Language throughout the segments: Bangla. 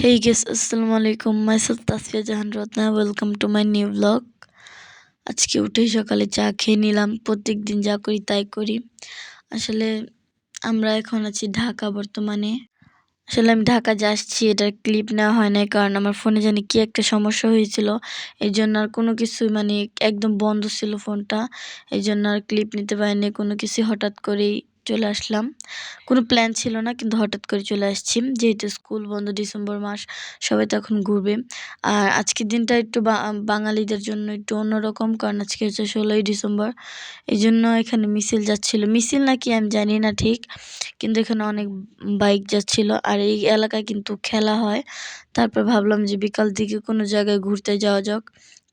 Hey guys, আসসালামু আলাইকুম myself Tasfia Jahan Ratna welcome to my new blog আজকে উঠেই সকালে চা খেয়ে নিলাম। প্রত্যেক দিন যা করি তাই করি। আসলে আমরা এখন আছি ঢাকা বর্তমানে। আসলে আমি ঢাকা যে আসছি এটার ক্লিপ নেওয়া হয় নাই। কারণ আমার ফোনে জানি কি একটা সমস্যা হয়েছিল। এই জন্য আর কোনো কিছুই মানে একদম বন্ধ ছিল ফোনটা এই জন্য আর ক্লিপ নিতে পারিনি। কোনো কিছু হঠাৎ করেই চলে আসলাম। কোনো প্ল্যান ছিল না, কিন্তু হঠাৎ করে চলে আসছি। যেহেতু স্কুল বন্ধ ডিসেম্বর মাস, সবাই তখন ঘুরবে। আর আজকের দিনটা একটু বাঙালিদের জন্য একটু অন্যরকম, কারণ আজকে হচ্ছে ষোলোই ডিসেম্বর। এই জন্য এখানে মিছিল যাচ্ছিল। মিছিল নাকি আমি জানি না ঠিক, কিন্তু এখানে অনেক বাইক যাচ্ছিল। আর এই এলাকায় কিন্তু খেলা হয়। তারপর ভাবলাম যে বিকাল দিকে কোনো জায়গায় ঘুরতে যাওয়া যাক।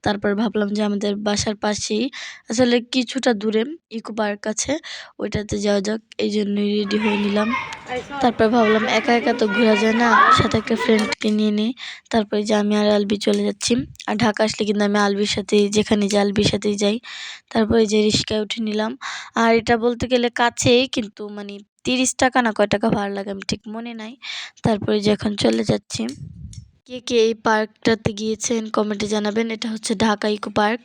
তারপর ভাবলাম যে আমাদের বাসার পাশেই, আসলে কিছুটা দূরে ইকো পার্ক আছে, ওইটাতে যাওয়া যাক এই জন্যই রেডি হয়ে নিলাম। তারপর ভাবলাম একা একা তো ঘোরা যায় না, সাথে একটা ফ্রেন্ডকে নিয়ে নিই। তারপরে যে আমি আর আলবি চলে যাচ্ছি, আর ঢাকা আসলে কিন্তু আমি আলবির সাথেই, যেখানে যে আলবির সাথেই যাই। তারপরে যে রিস্কায় উঠে নিলাম, আর এটা বলতে গেলে কাছেই, কিন্তু মানে তিরিশ টাকা না কয় টাকা ভাড়া লাগে আমি ঠিক মনে নাই। তারপরে যে এখন চলে যাচ্ছি কে কে এই পার্কটাতে গিয়েছেন কমেন্টে জানাবেন। এটা হচ্ছে ঢাকা ইকো পার্ক।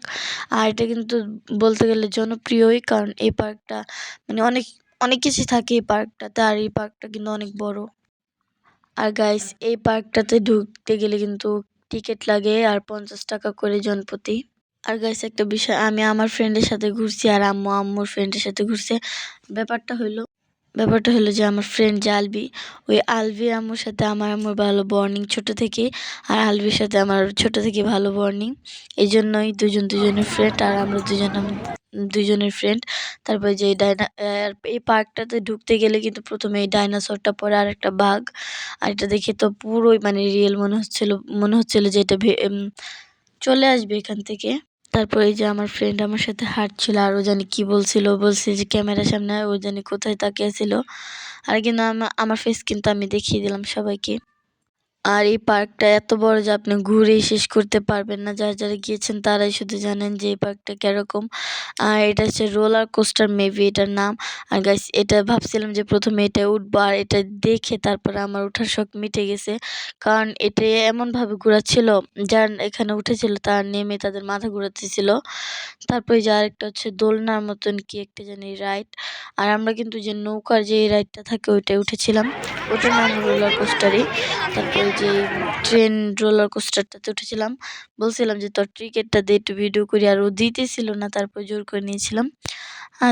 আর এটা কিন্তু বলতে গেলে জনপ্রিয়ই, কারণ এই পার্কটা মানে অনেক অনেক কিছু থাকে এই পার্কটাতে, আর এই পার্কটা কিন্তু অনেক বড়। আর গাইস এই পার্কটাতে ঢুকতে গেলে কিন্তু টিকিট লাগে আর পঞ্চাশ টাকা করে জনপ্রতি। আর গাইস একটা বিষয়, আমি আমার ফ্রেন্ডের সাথে ঘুরছি আর আম্মু আম্মুর ফ্রেন্ডের সাথে ঘুরছে। ব্যাপারটা হইল ব্যাপারটা হলো যে আমার ফ্রেন্ড যে আলবি ওই আলবির আম্মুর সাথে আমার আম্মুর ভালো বর্নিং ছোট থেকে আর আলবির সাথে আমার ছোট থেকে ভালো বর্নিং এই জন্যই দুজন দুজনের ফ্রেন্ড আর আমরা দুজন দুজনের ফ্রেন্ড তারপরে যে ডাইনা এই পার্কটাতে ঢুকতে গেলে কিন্তু প্রথমে এই ডাইনাসরটা পরে আর একটা বাঘ। আর এটা দেখে তো পুরোই মানে রিয়েল মনে হচ্ছিল মনে হচ্ছিল যে এটা চলে আসবে এখান থেকে। তারপর যে আমার ফ্রেন্ড আমার সাথে হাঁটছিল, আর ও জানি কি বলছিল, বলছে যে ক্যামেরার সামনে ও জানি কোথায় তাকিয়েছিল আর কিন্তু আমার ফেস কিন্তু আমি দেখিয়ে দিলাম সবাইকে। আর এই পার্কটা এত বড় যে আপনি ঘুরেই শেষ করতে পারবেন না। যারা যারা গিয়েছেন তারাই শুধু জানেন যে এই পার্কটা কীরকম। আর এটা হচ্ছে রোলার কোস্টার, মেবি এটার নাম। আর গাইস এটা ভাবছিলাম যে প্রথমে এটা উঠবো আর এটা দেখে তারপরে আমার ওঠার শখ মিটে গেছে। কারণ এটা এমনভাবে ঘোরাচ্ছিল, যার এখানে উঠেছিল তার নেমে তাদের মাথা ঘুরাতেছিল। তারপরে যে আরেকটা হচ্ছে দোলনার মতন কি একটা জানি রাইড। আর আমরা কিন্তু যে নৌকার যে রাইডটা থাকে ওইটাই উঠেছিলাম। ওটার নাম রোলার কোস্টারই। তারপরে যে ট্রেন রোলার কোস্টারটাতে উঠেছিলাম, বলছিলাম যে, তোর টিকিটটা দিয়ে একটু ভিডিও করি। আর ও দিতেছিল না, তারপর জোর করে নিয়েছিলাম।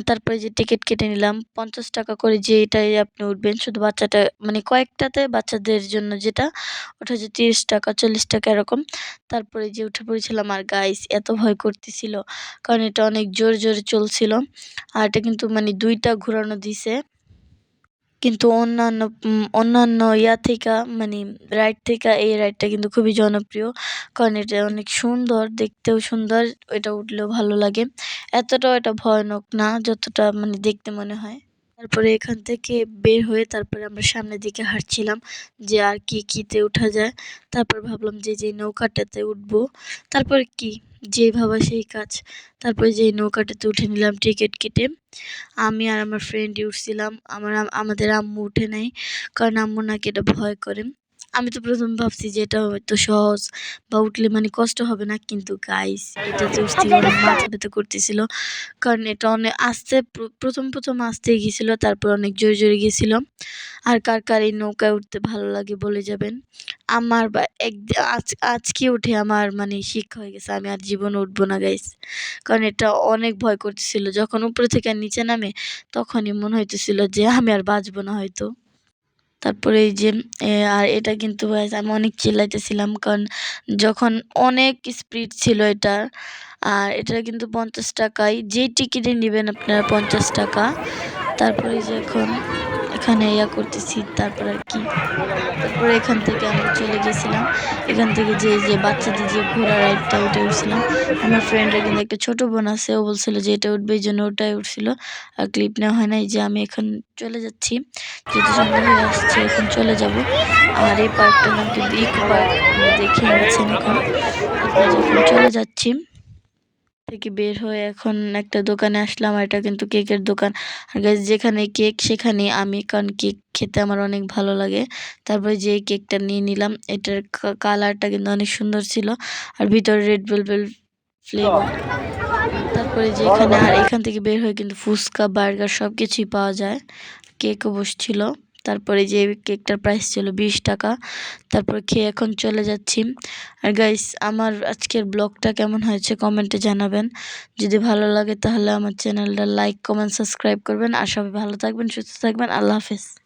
তারপরে যে টিকিট কেটে নিলাম, পঞ্চাশ টাকা করে যে এটাই আপনি উঠবেন, শুধু বাচ্চাটা মানে কয়েকটাতে বাচ্চাদের জন্য যেটা, ওটা হচ্ছে তিরিশ টাকা, চল্লিশ টাকা এরকম। তারপরে যে উঠে পড়েছিলাম, আর গাইস এত ভয় করতেছিল, কারণ এটা অনেক জোর, জোরে চলছিল। আর এটা কিন্তু মানে দুইটা ঘোরানো দিছে। কিন্তু অন্যান্য অন্যান্য ইয়া থেকে মানে রাইড থেকে এই রাইডটা কিন্তু খুবই জনপ্রিয়। কারণ এটা অনেক সুন্দর, দেখতেও সুন্দর, এটা উঠলেও ভালো লাগে। এতটাও এটা ভয়ানক না, যতটা মানে দেখতে মনে হয়। তারপরে এখান থেকে বের হয়ে তারপরে আমরা সামনের দিকে হাঁটছিলাম যে আর কি কিতে ওঠা যায়। তারপর ভাবলাম যে যে নৌকাটাতে উঠবো। তারপর কি? যেই ভাবা সেই কাজ। তারপরে যেই নৌকাটাতে উঠে নিলাম টিকিট কেটে। আমি আর আমার ফ্রেন্ড উঠছিলাম। আমার আমাদের আম্মু উঠে নাই। কারণ আম্মু নাকি এটা ভয় করে। আমি তো প্রথম ভাবছি যে এটা হয়তো সহজ বা উঠলে মানে কষ্ট হবে না কিন্তু গাইস এটা তো অনেক মাথা ব্যথা করতেছিল। কারণ এটা অনেক আস্তে প্রথম প্রথম আস্তে গিয়েছিল তারপর অনেক জোরে জোরে গিয়েছিল। আর কার কার এই নৌকায় উঠতে ভালো লাগে বলে যাবেন? আমার বা এক আজ আজকে উঠে আমার মানে শিক্ষা হয়ে গেছে আমি আর জীবনে উঠবো না গাইস কারণ এটা অনেক ভয় করতেছিল যখন উপরে থেকে নিচে নামে তখনই মনে হইতেছিল যে আমি আর বাঁচবো না হয়তো। তারপরে এই যে আর এটা কিন্তু আমি অনেক চিল্লাইতেছিলাম কারণ যখন অনেক স্পিড ছিল এটা, আর এটা কিন্তু পঞ্চাশ টাকায়, যেই টিকিটে নেবেন আপনারা পঞ্চাশ টাকা। তারপরে যে এখন এখানে ইয়া করতেছি, তারপর আর কি। তারপরে এখান থেকে আমরা চলে গেছিলাম। এখান থেকে যে যে বাচ্চাদের যে ঘোড়া রাইডটা ওটা উঠছিলাম। আমার ফ্রেন্ডের কিন্তু একটা ছোটো বোন আছে, ও বলছিল যে এটা উঠবে, এই জন্য ওটাই উঠছিল। আর ক্লিপ নেওয়া হয় নাই যে আমি এখন চলে যাচ্ছি। যেহেতু সন্ধ্যা হয়ে আসছে এখন চলে যাব। আর এই পার্কটার নাম কিন্তু ইকো পার্ক দেখে নিচ্ছেন এখন। চলে যাচ্ছি থেকে বের হয়ে এখন একটা দোকানে আসলাম, আর এটা কিন্তু কেকের দোকান। আর যেখানে কেক সেখানে আমি, কারণ কেক খেতে আমার অনেক ভালো লাগে। তারপরে যে কেকটা নিয়ে নিলাম, এটার কালারটা কিন্তু অনেক সুন্দর ছিল। আর ভিতরে রেড ভেলভেট ফ্লেভার তারপরে যে এখানে আর এখান থেকে বের হয়ে কিন্তু ফুচকা, বার্গার সব কিছুই পাওয়া যায়। কেকও বসছিল তারপরে যে কেকটার প্রাইস ছিল বিশ টাকা, তারপর খেয়ে এখন চলে যাচ্ছি। আর গাইস আমার আজকের ব্লগটা কেমন হয়েছে কমেন্টে জানাবেন। যদি ভালো লাগে তাহলে আমার চ্যানেলটা লাইক কমেন্ট সাবস্ক্রাইব করবেন। আর সবাই ভালো থাকবেন, সুস্থ থাকবেন। আল্লাহ হাফেজ।